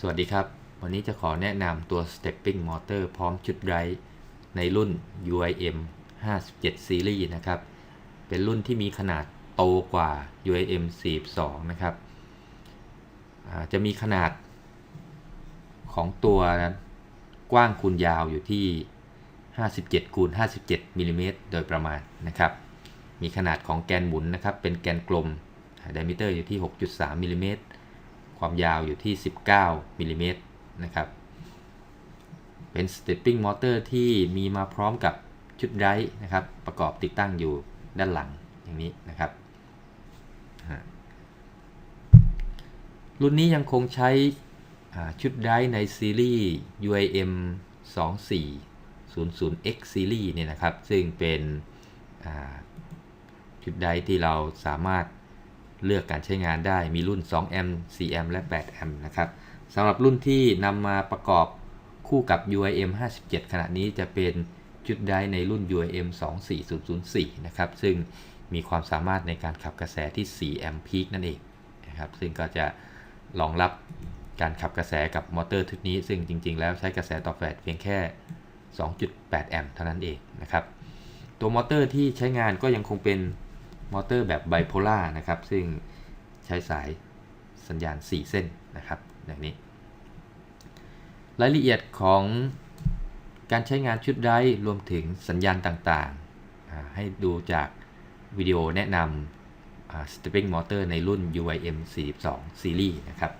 สวัสดีครับ วันนี้จะขอแนะนำตัว Stepping Motor พร้อมชุดไร้ในรุ่น UIM 57 Series นะครับ เป็นรุ่นที่มีขนาดโตกว่า UIM 42 นะครับจะมีขนาดของตัวกว้างคูณยาวอยู่ที่ 57คูณ57มิลลิเมตรโดยประมาณนะครับ มีขนาดของแกนหมุนนะครับ เป็นแกนกลม diameter อยู่ที่ 6.3มิลลิเมตร ความยาวอยู่ที่ 19มิลลิเมตรนะครับ เป็น stepping motor ที่มีมาพร้อมกับชุดไดรฟ์นะครับ ประกอบติดตั้งอยู่ด้านหลังอย่างนี้นะครับ รุ่นนี้ยังคงใช้ชุดไดรฟ์ในซีรีส์ UIM 2400X Series เนี่ยนะครับ ซึ่งเป็นชุดไดรฟ์ที่เราสามารถ เลือกการใช้งานได้มีรุ่น2แอมป์4แอมป์และ8แอมป์นะครับสำหรับรุ่นที่นำมาประกอบคู่กับ UIM 57 ขณะนี้จะเป็นจุดได้ในรุ่น UIM 24004 นะครับ ซึ่งมีความสามารถในการขับกระแสที่ 4 แอมป์พีคนั่นเองนะครับ ซึ่งก็จะรองรับการขับกระแสกับมอเตอร์ชุดนี้ ซึ่งจริง ๆ แล้วใช้กระแสต่อแฟลชเพียงแค่ 2.8 แอมป์เท่านั้นเองนะครับ ตัวมอเตอร์ที่ใช้งานก็ยังคงเป็น มอเตอร์แบบไบโพล่านะครับ ซึ่งใช้สายสัญญาณ 4 เส้นนะครับอย่างนี้ รายละเอียดของการใช้งานชุดไดร์รวมถึงสัญญาณต่างๆ ให้ดูจากวิดีโอแนะนำอ่า stepping motor ในรุ่น UIM 42 series นะครับ